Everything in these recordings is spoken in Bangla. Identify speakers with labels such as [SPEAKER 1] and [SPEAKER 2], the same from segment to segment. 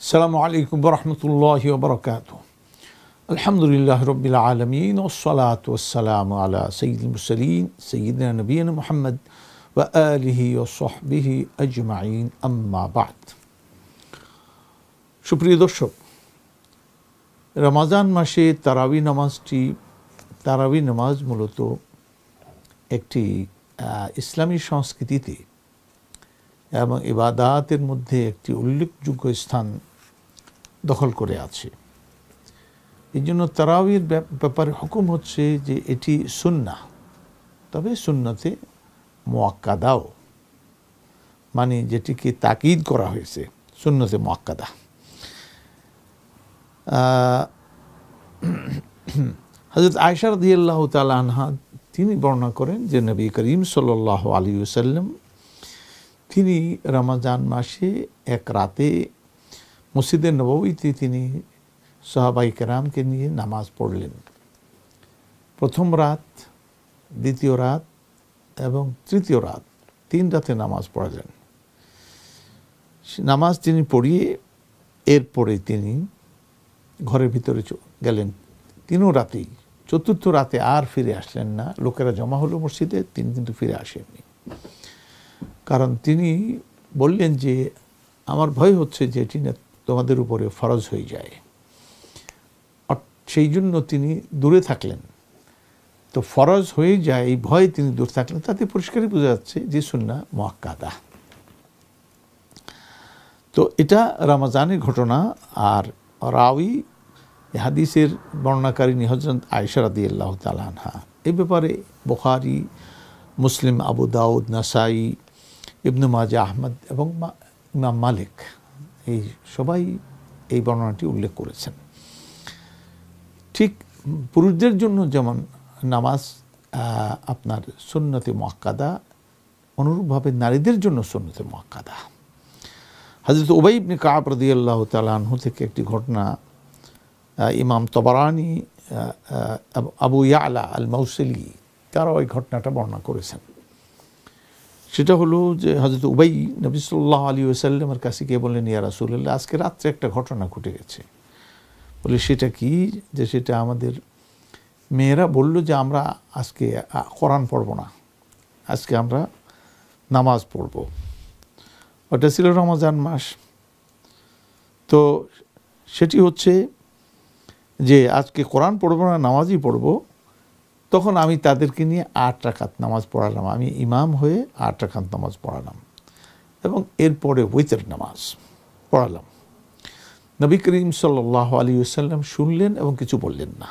[SPEAKER 1] السلام عليكم ورحمة الله وبركاته الحمد لله رب العالمين والصلاة والسلام على سيد المرسلين سيدنا نبينا محمد وآله وصحبه أجمعين أما بعد সুপ্রিয় দর্শক রমাজান মাসে তারাবি নামাজটি তারাবি নামাজ মূলত একটি আহ, ইসলামী সংস্কৃতিতে এবং ইবাদাতের মধ্যে একটি উল্লেখযোগ্য স্থান দখল করে আছে। এই জন্য তারাবির ব্যাপ- ব্যাপারে হুকুম হচ্ছে যে এটি সুন্না তবে সুন্নতে মোয়াক্কাদাও মানে যেটিকে তাকিদ করা হয়েছে, সুন্নতে মোয়াক্কাদা হজরত আয়সার দিয়াল্লাহ তালা আনহা, তিনি বর্ণনা করেন যে নবী করিম সাল্লাহ আলী সাল্লাম তিনি রমাজান মাসে এক রাতে মসজিদের নবমীতে তিনি সাহাবাই কেরামকে নিয়ে নামাজ পড়লেন। প্রথম রাত, দ্বিতীয় রাত এবং তৃতীয় রাত তিন রাতে নামাজ পড়ালেন নামাজ তিনি পড়িয়ে এরপরে তিনি ঘরের ভিতরে গেলেন। তিনও রাতেই, চতুর্থ রাতে আর ফিরে আসলেন না। লোকেরা জমা হলো মসজিদে, তিনি কিন্তু ফিরে আসেননি। কারণ তিনি বললেন যে, আমার ভয় হচ্ছে যে, এটি তোমাদের উপরে ফরজ হয়ে যায়। সেই জন্য তিনি দূরে থাকলেন। তো ফরজ হয়ে যায়, এই ভয়ে তিনি দূরে থাকলেন। তাতে পরিষ্কারই বোঝা যাচ্ছে যে সুন্না মোয়াক্কাদা তো এটা রামাজানের ঘটনা, আর রাউি এ হাদিসের বর্ণাকারিণী হজরত আয়সা রাদি আল্লাহ তালানহা এ ব্যাপারে বুখারি, মুসলিম, আবু দাউদ, নাসাই, ইবনু মাজা আহমদ এবং ইমাম মালিক এই সবাই এই বর্ণনাটি উল্লেখ করেছেন। ঠিক পুরুষদের জন্য যেমন নামাজ আপনার সুন্নতে মোয়াক্কাদা অনুরূপভাবে নারীদের জন্য সুন্নতে মোয়াক্কাদা হজরত ওবাই ইবনে কাব রদি আল্লাহ তালাহু থেকে একটি ঘটনা ইমাম তবরানি আবু ইয়ালা আল মৌসলি তারা ওই ঘটনাটা বর্ণনা করেছেন। সেটা হলো যে হজরত উবাই নবী সাল্লাহ আলী ওসাল্লামের কাছে গিয়ে বললেন, ইয়া রাসুল্লাহ আজকে রাত্রে একটা ঘটনা ঘটে গেছে। বলে, সেটা কি? যে সেটা আমাদের মেয়েরা বলল যে আমরা আজকে কোরআন পড়ব না। আজকে আমরা নামাজ পড়ব। ওটা ছিল রমজান মাস। তো সেটি হচ্ছে যে, আজকে কোরআন পড়ব না, নামাজই পড়ব। তখন আমি তাদেরকে নিয়ে আট রাকাত নামাজ পড়ালাম। আমি ইমাম হয়ে আট রাকাত নামাজ পড়ালাম এবং এরপরে উইতের নামাজ পড়ালাম। নবী করিম সাল্লাহ আলী সাল্লাম শুনলেন এবং কিছু বললেন না।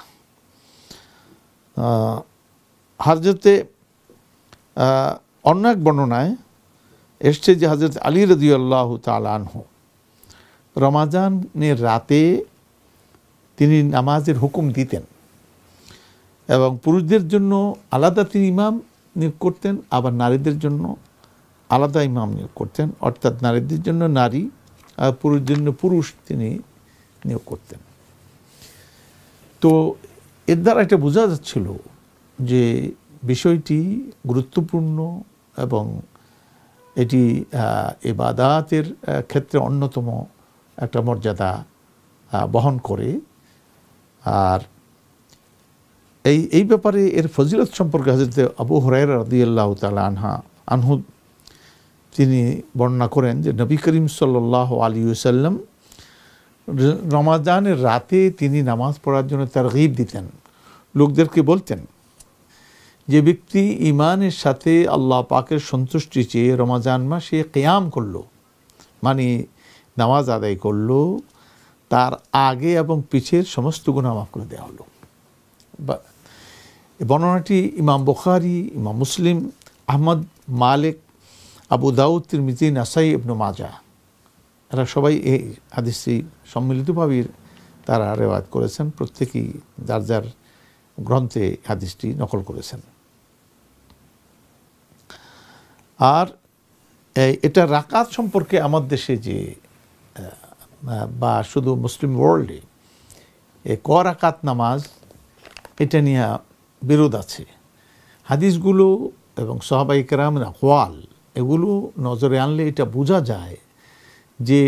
[SPEAKER 1] হাজরতে অন্য এক বর্ণনায় এসছে যে হজরত আলী রদি আল্লাহ তালানহ রমাজানের রাতে তিনি নামাজের হুকুম দিতেন। এবং পুরুষদের জন্য আলাদা তিনি ইমাম নিয়োগ করতেন, আবার নারীদের জন্য আলাদা ইমাম নিয়োগ করতেন। অর্থাৎ নারীদের জন্য নারী আর পুরুষদের জন্য পুরুষ তিনি নিয়োগ করতেন। তো এর দ্বারা এটা বোঝা যাচ্ছিল যে বিষয়টি গুরুত্বপূর্ণ এবং এটি এবাদাতের ক্ষেত্রে অন্যতম একটা মর্যাদা বহন করে। আর এই এই ব্যাপারে এর ফজিলত সম্পর্কে হজরত আবু হরাইরা রাদিয়াল্লাহু তাআলা আনহা, আনহু তিনি বর্ণনা করেন যে নবী করিম সাল্লাহ আলী সাল্লাম রমাজানের রাতে তিনি নামাজ পড়ার জন্য তারগিব দিতেন। লোকদেরকে বলতেন, যে ব্যক্তি ইমানের সাথে আল্লাহ পাকের সন্তুষ্টি চেয়ে রমাজান মাসে কেয়াম করল মানে নামাজ আদায় করল, তার আগে এবং পিছের সমস্ত গুণা মাফ করে দেওয়া হলো। বা বর্ণনাটি ইমাম বুখারি, ইমাম মুসলিম, আহমদ, মালিক, আবু দাউদ, তিরমিজি, নাসাই, ইবনু মাজা এরা সবাই এই হাদিসটি সম্মিলিতভাবে তারা রেওয়ায়ত করেছেন, প্রত্যেকেই যার যার গ্রন্থে হাদিসটি নকল করেছেন। আর এটা রাকাত সম্পর্কে আমার দেশে যে বা শুধু মুসলিম ওয়ার্ল্ডে এ ক রাকাত নামাজ, এটা নিয়ে বিরোধ আছে। হাদিসগুলো এবং সাহাবাই কেরামের হওয়াল এগুলো নজরে আনলে এটা বোঝা যায় যে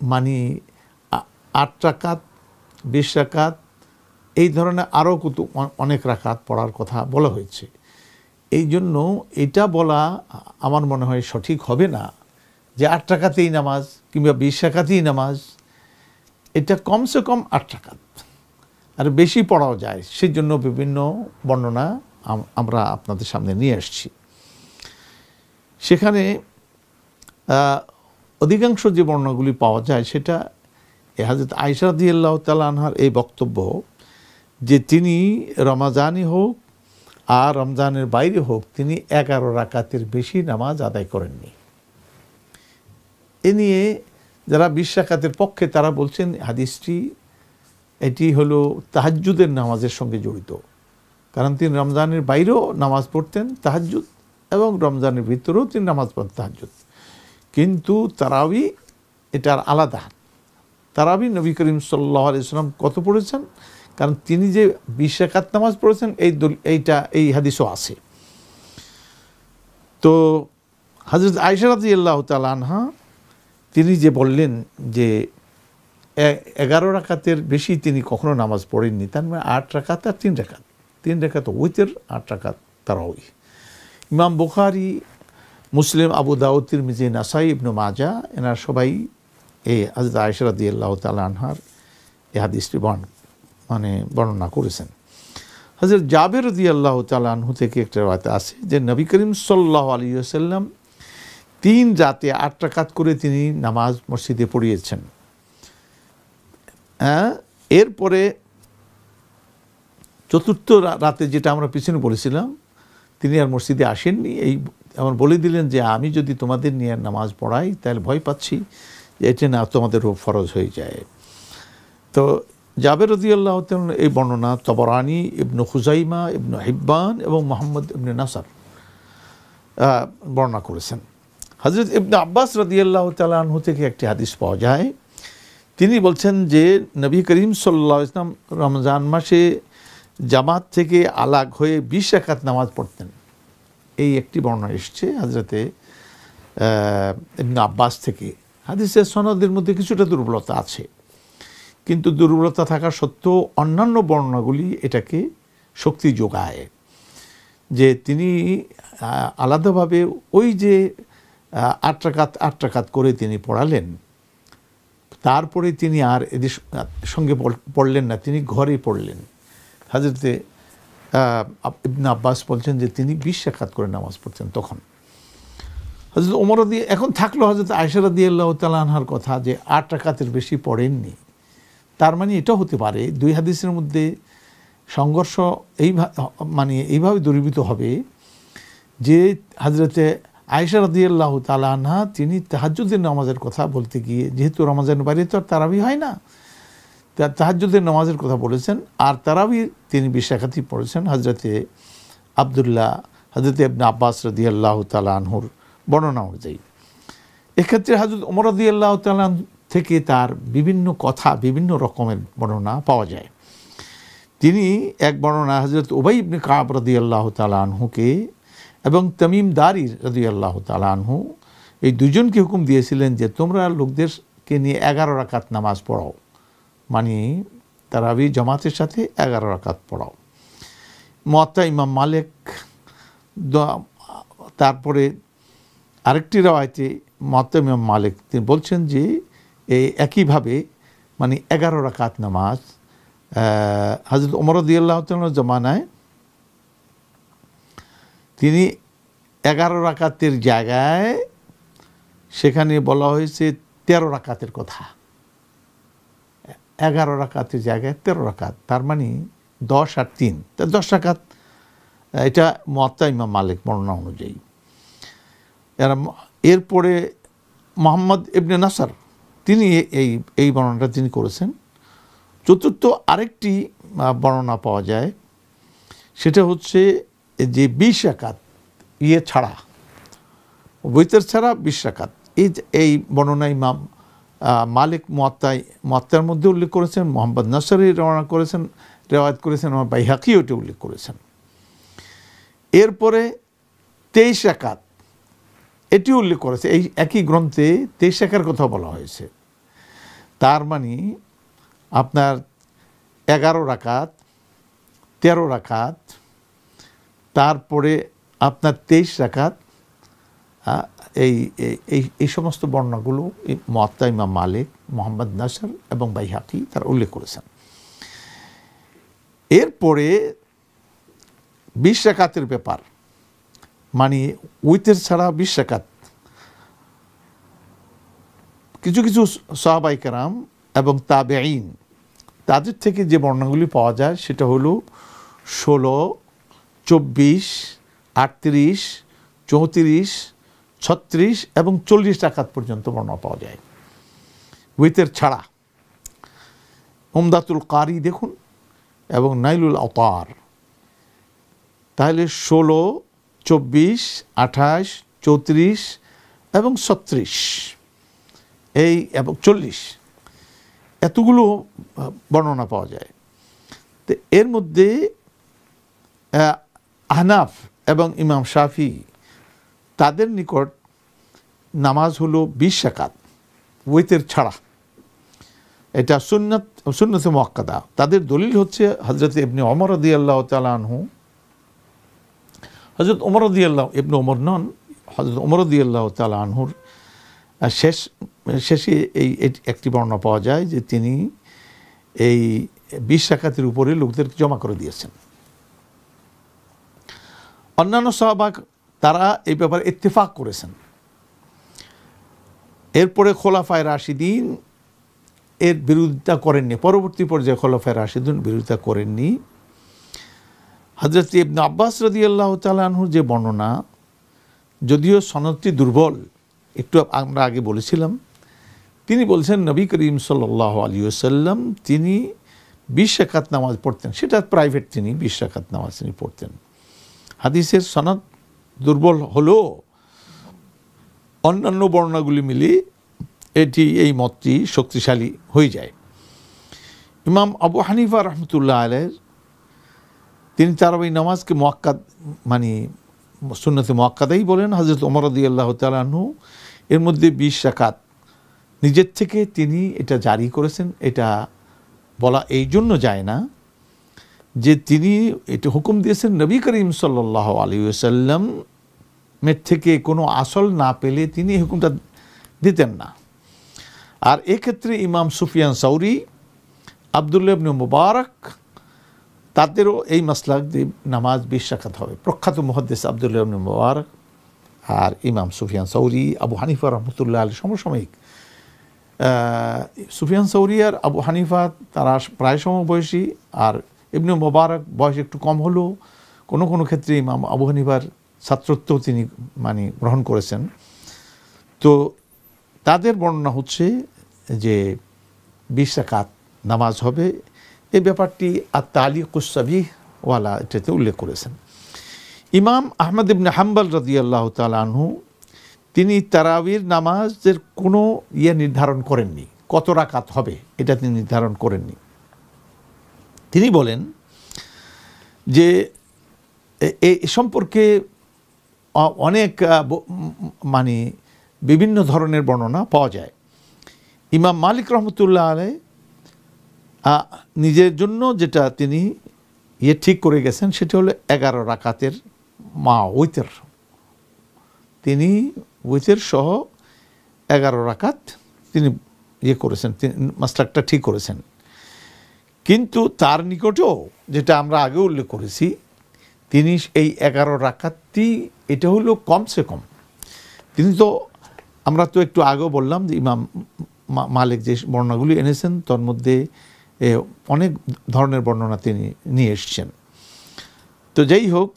[SPEAKER 1] মানে আট রাকাত, বিশ রাকাত, এই ধরনের আরও কত অনেক রাকাত পড়ার কথা বলা হয়েছে। এই জন্য এটা বলা আমার মনে হয় সঠিক হবে না যে আট টাকাতেই নামাজ কিংবা বিশ টাকাতেই নামাজ, এটা কমসে কম আট টাকাত আর বেশি পড়াও যায় সেই জন্য বিভিন্ন বর্ণনা আমরা আপনাদের সামনে নিয়ে আসছি। সেখানে অধিকাংশ যে বর্ণনাগুলি পাওয়া যায়, সেটা এ হাজরত আয়সাদি আল্লাহ তালানহার এই বক্তব্য যে তিনি রমাজানই হোক আর রমজানের বাইরে হোক, তিনি এগারো রাকাতের বেশি নামাজ আদায় করেননি। এ নিয়ে যারা বিশ রাকাতের পক্ষে, তারা বলছেন, হাদিসটি এটি হলো তাহাজ্জুদের নামাজের সঙ্গে জড়িত। কারণ তিনি রমজানের বাইরেও নামাজ পড়তেন তাহাজ্জুদ এবং রমজানের ভিতরেও তিনি নামাজ পড়তেন তাহাজ্জুদ। কিন্তু তারাবি এটার আলাদা। তারাবি নবী করিম সাল্লাহ আলাইসাল্লাম কত পড়েছেন? কারণ তিনি যে বিশ রাকাত নামাজ পড়েছেন, এই এইটা, এই হাদিসও আছে। তো হজরত আয়সারাদি তালানহা তিনি যে বললেন যে এগারো রাকাতের বেশি তিনি কখনো নামাজ পড়েননি। তার মানে আট রাকাত আর তিন রাকাত। তিন রাকাত ওইতের আট রাকাত তারাওই। ইমাম বুখারি, মুসলিম, আবু দাউদ, তিরমিজি, নাসাই, ইবনু মাজা এনার সবাই এই হজরত আয়সারাদি আল্লাহ তালানহার এই হাদিসটি বর্ণ মানে বর্ণনা করেছেন। হজরত জাবের রদি আল্লাহ তালানহু থেকে একটা রাতে আছে যে নবী করিম সাল্লাহ আলী সাল্লাম তিন রাতে আট রাকাত করে তিনি নামাজ মসজিদে পড়িয়েছেন। হ্যাঁ? এরপরে চতুর্থ রাতে যেটা আমরা পিছনে বলেছিলাম তিনি আর মসজিদে আসেননি। এই আমার বলে দিলেন যে, আমি যদি তোমাদের নিয়ে নামাজ পড়াই, তাহলে ভয় পাচ্ছি যে, এটা না তোমাদের ফরজ হয়ে যায়। তো জাবের রদিয়াল্লাহ এই বর্ণনা তবরানি, ইবনু খুজাইমা, ইবনু হিব্বান এবং মোহাম্মদ ইবনে নাসার বর্ণনা করেছেন। হজরত ইবনে আব্বাস রদিয়াল্লাহ তালাহু থেকে একটি হাদিস পাওয়া যায়। তিনি বলছেন যে নবী করিম সাল্লাহ ইসলাম রমজান মাসে জামাত থেকে আলাগ হয়ে বিশ একাত নামাজ পড়তেন। এই একটি বর্ণনা এসছে হাজরতে আব্বাস থেকে। হাদিসের সনদের মধ্যে কিছুটা দুর্বলতা আছে। কিন্তু দুর্বলতা থাকা সত্ত্বেও অন্যান্য বর্ণনাগুলি এটাকে শক্তি যোগায় যে তিনি আলাদাভাবে ওই যে আট রাকাত আট রাকাত করে তিনি পড়ালেন। তারপরে তিনি আর এদের সঙ্গে পড়লেন না, তিনি ঘরে পড়লেন। হাজরতে ইবনা আব্বাস বলছেন যে তিনি বিশ রাকাত করে নামাজ পড়তেন তখন। হজরত ওমর দিয়ে এখন থাকল হজরত আয়সারা দিয়ে আল্লাহ তালাহার কথা যে আট রাকাতের বেশি পড়েননি। তার মানে এটা হতে পারে, দুই হাদিসের মধ্যে সংঘর্ষ এই মানে এইভাবে দূরীভূত হবে যে হজরতে আয়সা রাদিয়াল্লাহ তালানহা তিনি তাহাজ্জুদের নামাজের কথা বলতে গিয়ে, যেহেতু রমাজান বাইরে তো আর তারাবি হয় না, তা তাহাজ্জুদের নামাজের কথা বলেছেন, আর তারাবি তিনি বিশাখাতি পড়েছেন হজরতে আবদুল্লাহ হজরতে ইবনে আব্বাস রদিয়াল্লাহ তালানহুর বর্ণনা অনুযায়ী। এক্ষেত্রে হজরত ওমর রদিয়াল্লাহ তালান থেকে তার বিভিন্ন কথা, বিভিন্ন রকমের বর্ণনা পাওয়া যায়। তিনি এক বর্ণনা হজরত ওবাই ইবনে কাব রদি আল্লাহ তালানহুকে এবং তমিম দারি রদি আল্লাহ তালানহু এই দুজনকে হুকুম দিয়েছিলেন যে তোমরা লোকদেরকে নিয়ে এগারো রাকাত নামাজ পড়াও। মানে তারাবি জামাতের সাথে এগারো রাকাত পড়াও। মত্তা ইমাম মালিক তারপরে আরেকটি রাওয়ায়তে মত্তা ইমাম মালিক তিনি বলছেন যে এই একইভাবে মানে এগারো রাকাত নামাজ হজরত ওমর দিয়াল্লাহ জমানায় তিনি এগারো রাকাতের জায়গায় সেখানে বলা হয়েছে তেরো রাকাতের কথা। এগারো রাকাতের জায়গায় তেরো রাকাত, তার মানে দশ আর তিন। তা দশ রাকাত, এটা মত্তা ইমাম মালিক বর্ণনা অনুযায়ী। এরা এরপরে মোহাম্মদ ইবনে নাসার, তিনি এই এই বর্ণনাটা তিনি করেছেন। চতুর্থ আরেকটি বর্ণনা পাওয়া যায়, সেটা হচ্ছে যে বিশ একাত ইয়ে ছাড়া, বৈতের ছাড়া বিশ একাত। এই এই বর্ণনা ইমাম মালিক মত্তাই মত্তার মধ্যে উল্লেখ করেছেন, মোহাম্মদ নাসারি রওনা করেছেন, রেওয়ায়ত করেছেন, আমার বাইহাকি ওটি উল্লেখ করেছেন। এরপরে তেইশ একাত, এটি উল্লেখ করেছে, এই একই গ্রন্থে তেইশ একার কথা বলা হয়েছে। তার মানে আপনার এগারো রাকাত, তেরো রাকাত তারপরে আপনার তেইশ আহ, এই এই- সমস্ত বর্ণনাগুলো মত্তা ইমাম মালিক মোহাম্মদ নাসর এবং বাইহাকি তারা উল্লেখ করেছেন। এরপরে বিশ রাকাতের ব্যাপার মানে উইতের ছাড়া বিশ রাকাত। কিছু কিছু সাহাবাই কারাম এবং তাবেইন তাদের থেকে যে বর্ণনাগুলি পাওয়া যায় সেটা হলো ষোলো চব্বিশ, আটত্রিশ, চৌত্রিশ, ছত্রিশ এবং চল্লিশ টাকাত পর্যন্ত বর্ণনা পাওয়া যায়। উইতের ছাড়া উমদাতুল কারি দেখুন এবং নাইলুল আওতার। তাহলে ষোলো, চব্বিশ, আঠাশ, চৌত্রিশ এবং ছত্রিশ। এই এবং চল্লিশ। এতগুলো বর্ণনা পাওয়া যায়। তো এর মধ্যে আহনাফ এবং ইমাম শাফি, তাদের নিকট নামাজ হলো বিশ রাকাত ওয়েতের ছাড়া। এটা সুন্নত, সুন্নতে মক্কাদা তাদের দলিল হচ্ছে হজরত ইবনে অমর রদি আল্লাহ তালানহু হজরত ওমর রদি আল্লাহ ইবনে ওমর নন হজরত ওমর রদি আল্লাহ তালানহুর শেষ, শেষে এই একটি বর্ণনা পাওয়া যায় যে তিনি এই বিশ রাকাতের উপরে লোকদের জমা করে দিয়েছেন। অন্যান্য সহবাগ তারা এই ব্যাপারে ইত্তেফাক করেছেন। এরপরে খোলাফায় রাশিদিন এর বিরোধিতা করেননি। পরবর্তী পর্যায়ে খোলাফায় রাশিদিন বিরোধিতা করেননি। হজরত ইবনে আব্বাস রদি আল্লাহ তালাহুর যে বর্ণনা, যদিও সনদটি দুর্বল, একটু আমরা আগে বলেছিলাম, তিনি বলছেন নবী করিম সাল্লাহ আলী সাল্লাম তিনি বিশ একাত নামাজ পড়তেন। সেটা প্রাইভেট তিনি, বিশ নামাজ তিনি পড়তেন। হাদিসের সনদ দুর্বল হলেও অন্যান্য বর্ণনাগুলি মিলে এটি এই মতটি শক্তিশালী হয়ে যায়। ইমাম আবু হানিফা রহমতুল্লাহ আলের তিনি তারাবি নামাজকে মোয়াক্কাদ মানে সুন্নতে মোয়াক্কাদাই বলেন। হজরত ওমর রদি আল্লাহ তালাহু এর মধ্যে বিশ রাকাত নিজের থেকে তিনি এটা জারি করেছেন। এটা বলা এই জন্য যায় না। যে তিনি এটা হুকুম দিয়েছেন নবী করিম সাল্লাহ আলী থেকে কোনো আসল না পেলে তিনি হুকুমটা দিতেন না। আর এক্ষেত্রে ইমাম সুফিয়ান সৌরি আবদুল্লাহ ইবনে মুবারক, তাদেরও এই মাসলাক যে নামাজ বিশ রাখাত হবে। প্রখ্যাত মহাদ্দেশ আবদুল্লাহ ইবনে মুবারক আর ইমাম সুফিয়ান সৌরি আবু হানিফা রহমতুল্লাহ আলী সমসাময়িক। সুফিয়ান সৌরি আর আবু হানিফা তারা প্রায় সমবয়সী আর ইবনে মোবারক বয়স একটু কম হলেও কোনো কোনো ক্ষেত্রে ইমাম আবু হানিফার ছাত্রত্ব তিনি মানে গ্রহণ করেছেন। তো তাদের বর্ণনা হচ্ছে যে বিশ রাকাত নামাজ হবে। এই ব্যাপারটি আর তালি কুসাবি ওয়ালা এটাতে উল্লেখ করেছেন। ইমাম আহমদ ইবনে হাম্বাল রদি আল্লাহ তালাহু তিনি তারাবির নামাজের কোনো ইয়ে নির্ধারণ করেননি। কত রাকাত হবে এটা তিনি নির্ধারণ করেননি। তিনি বলেন যে এ- সম্পর্কে অনেক মানে বিভিন্ন ধরনের বর্ণনা পাওয়া যায়। ইমাম মালিক রহমতুল্লাহ আলাই নিজের জন্য যেটা তিনি ইয়ে ঠিক করে গেছেন, সেটা হলো এগারো রাকাতের মা ওইতের তিনি উইথের সহ এগারো রাকাত তিনি ইয়ে করেছেন মাস্টারটা ঠিক করেছেন। কিন্তু তার নিকটেও, যেটা আমরা আগে উল্লেখ করেছি, তিনি এই এগারো রাকাতটি, এটা হলো কমসে কম। তিনি তো, আমরা তো একটু আগেও বললাম যে ইমাম মালিক যে বর্ণনাগুলি এনেছেন, তার মধ্যে অনেক ধরনের বর্ণনা তিনি নিয়ে এসছেন। তো যাই হোক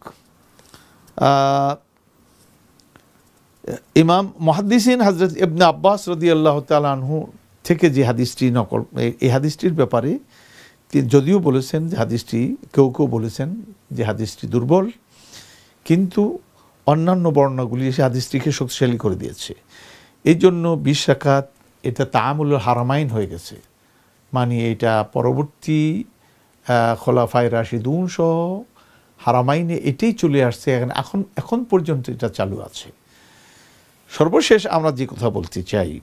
[SPEAKER 1] ইমাম মহাদ্দিসিন হজরত ইবনে আব্বাস রদি আল্লাহ তালাহু থেকে যে হাদিসটি নকল এই- হাদিসটির ব্যাপারে যদিও বলেছেন যে হাদিসটি কেউ কেউ বলেছেন যে হাদিসটি দুর্বল কিন্তু অন্যান্য বর্ণগুলি এসে হাদিসটিকে শক্তিশালী করে দিয়েছে। এই জন্য বিশ রাকাত এটা তামুল হারামাইন হয়ে গেছে। মানে এটা পরবর্তী আহ, খোলাফাই রাশিদুন সহ হারামাইনে এটাই চলে আসছে এখন এখন এখন পর্যন্ত এটা চালু আছে। সর্বশেষ আমরা যে কথা বলতে চাই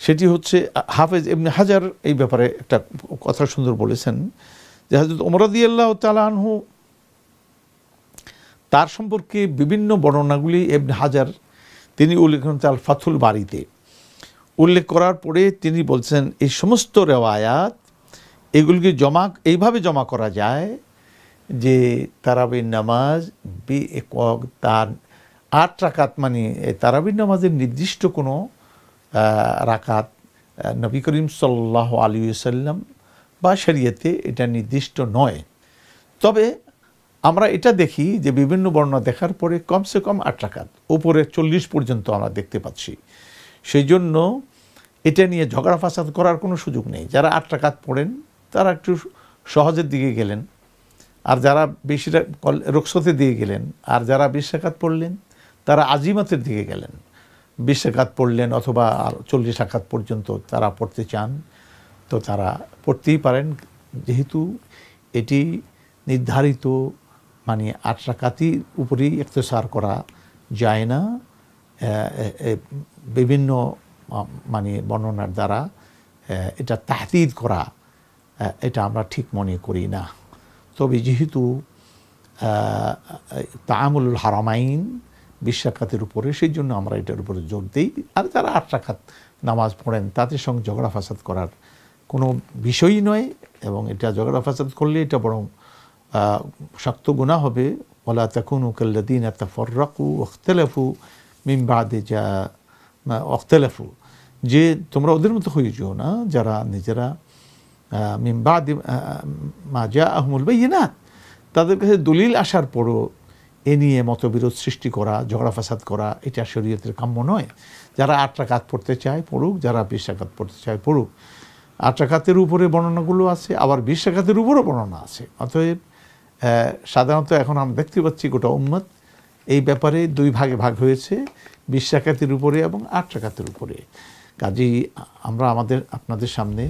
[SPEAKER 1] সেটি হচ্ছে হাফেজ এমনি হাজার এই ব্যাপারে একটা কথা সুন্দর বলেছেন যে হাজরত ওমরাদি আল্লাহ তালাহু তার সম্পর্কে বিভিন্ন বর্ণনাগুলি এমনি হাজার তিনি উল্লেখ করেন তার ফাথুল বাড়িতে উল্লেখ করার পরে তিনি বলছেন, এই সমস্ত রেওয়ায়াত এগুলিকে জমা, এইভাবে জমা করা যায় যে তারাবির নামাজ বি একক তার আট রাকাত মানে তারাবির নামাজের নির্দিষ্ট কোনো রাকাত নবী করিম সাল্লাহ আলী সাল্লাম বা শরিয়তে এটা নির্দিষ্ট নয়। তবে আমরা এটা দেখি যে বিভিন্ন বর্ণনা দেখার পরে কমসে কম আট রাকাত, উপরে চল্লিশ পর্যন্ত আমরা দেখতে পাচ্ছি। সেই জন্য এটা নিয়ে ঝগড়া ফাসাদ করার কোনো সুযোগ নেই। যারা আট রাকাত পড়েন, তারা একটু সহজের দিকে গেলেন। আর যারা বেশি রোকসতের দিকে গেলেন, আর যারা বিশ রাকাত পড়লেন, তারা আজিমতের দিকে গেলেন। বিশ একাত পড়লেন অথবা চল্লিশ একাত পর্যন্ত তারা পড়তে চান, তো তারা পড়তেই পারেন। যেহেতু এটি নির্ধারিত মানে আট রাকাতির উপরেই একতসার করা যায় না বিভিন্ন মানে বর্ণনার দ্বারা এটা তাহতিদ করা এটা আমরা ঠিক মনে করি না। তবে যেহেতু তামুল হারামাইন বিশ রাখাতের উপরে, সেই জন্য আমরা এটার উপরে জোর দিই। আর যারা আট নামাজ পড়েন, তাদের সঙ্গে ঝগড়া ফাসাদ করার কোনো বিষয়ই নয় এবং এটা ঝগড়া ফাসাদ করলে এটা বরং শক্ত গুণা হবে। ওলা তখন উকাল্লাদিন ফর্রাকু অখতেলাফু মিমবাদে যা অখতেলাফু যে তোমরা ওদের মতো হয়ে যেও না, যারা নিজেরা মিমবাদ মা যা আহমুল না তাদের কাছে দলিল আসার পরও এ নিয়ে মতবিরোধ সৃষ্টি করা, ঝগড়া ফাসাদ করা, এটা শরীয়তের কাম্য নয়। যারা আট রাকাত পড়তে চায়, পড়ুক, যারা বিশ রাকাত পড়তে চায়, পড়ুক। আট রাকাতের উপরে বর্ণনাগুলো আছে, আবার বিশ রাকাতের উপরও বর্ণনা আছে। অতএব সাধারণত এখন আমরা দেখতে পাচ্ছি গোটা উম্মত এই ব্যাপারে দুই ভাগে ভাগ হয়েছে, বিশ রাকাতের উপরে এবং আট রাকাতের উপরে। কাজেই আমরা আমাদের, আপনাদের সামনে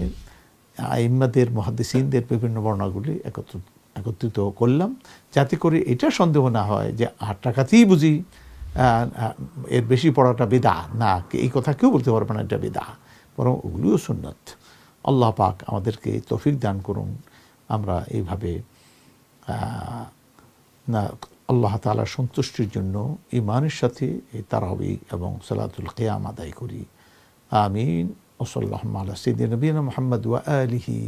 [SPEAKER 1] আইম্মাদের মহাদিসিনদের বিভিন্ন বর্ণাগুলি একত্র একত্রিত করলাম, যাতে করে এটা সন্দেহ না হয় যে আট টাকাতেই বুঝি এর বেশি পড়াটা বেদা না, এই কথা কেউ বলতে পারবে না এটা বেদা বরং ওগুলিও সুন্নত। আল্লাহ পাক আমাদেরকে তফিক দান করুন। আমরা এইভাবে না, আল্লাহ তালার সন্তুষ্টির জন্য ইমানের সাথে এই তারাবি এবং সালাতুল কেয়াম আদায় করি। আমিন। ওসল্লাহ সঈদিন নবীন মোহাম্মদ ওয়া আলিহি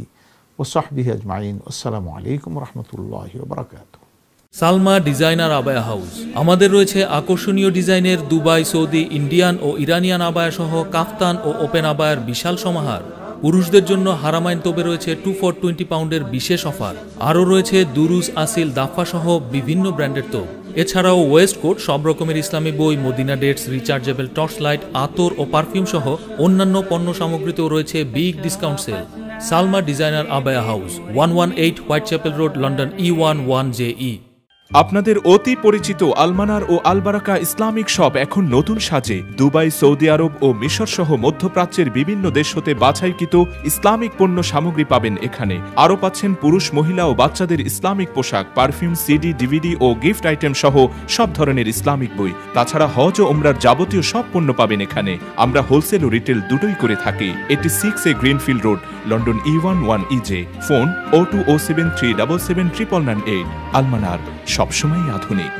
[SPEAKER 1] ওসাহবিহি আজমাইন আসসালামু আলাইকুম রহমতুল্লাহ বারকাত
[SPEAKER 2] সালমা ডিজাইনার আবায়া হাউস। আমাদের রয়েছে আকর্ষণীয় ডিজাইনের দুবাই, সৌদি, ইন্ডিয়ান ও ইরানিয়ান আবায়া সহ কাফতান ও ওপেন আবায়ার বিশাল সমাহার। পুরুষদের জন্য হারামাইন তোবে রয়েছে টু ফর টোয়েন্টি পাউন্ডের বিশেষ অফার। আরও রয়েছে দুরুস আসিল, দাফা সহ বিভিন্ন ব্র্যান্ডের তোপ। এছাড়াও ওয়েস্ট কোর্ট সব রকমের ইসলামী বই, Medina dates, rechargeable torch light আতর ও পারফিউম সহ অন্যান্য পণ্য সামগ্রীতেও রয়েছে big discount sale Salma designer abaya house one one eight whitechapel road, London E one one J E.
[SPEAKER 3] আপনাদের অতি পরিচিত আলমানার ও আলবারাকা ইসলামিক শপ এখন নতুন সাজে। দুবাই, সৌদি আরব ও মিশর সহ মধ্যপ্রাচ্যের বিভিন্ন দেশ হতে বাছাইকৃত ইসলামিক পণ্য সামগ্রী পাবেন এখানে। আরও পাচ্ছেন পুরুষ, মহিলা ও বাচ্চাদের ইসলামিক পোশাক, পারফিউম, সিডি, ডিভিডি ও গিফট আইটেম সহ সব ধরনের ইসলামিক বই। তাছাড়া হজ ও ওমরার যাবতীয় সব পণ্য পাবেন এখানে। আমরা হোলসেল ও রিটেল দুটোই করে থাকি। এটি six A Greenfield road, London E one one ইজে phone o two o seven three double seven triple nine eight আলমানার। সবসময় আধুনিক।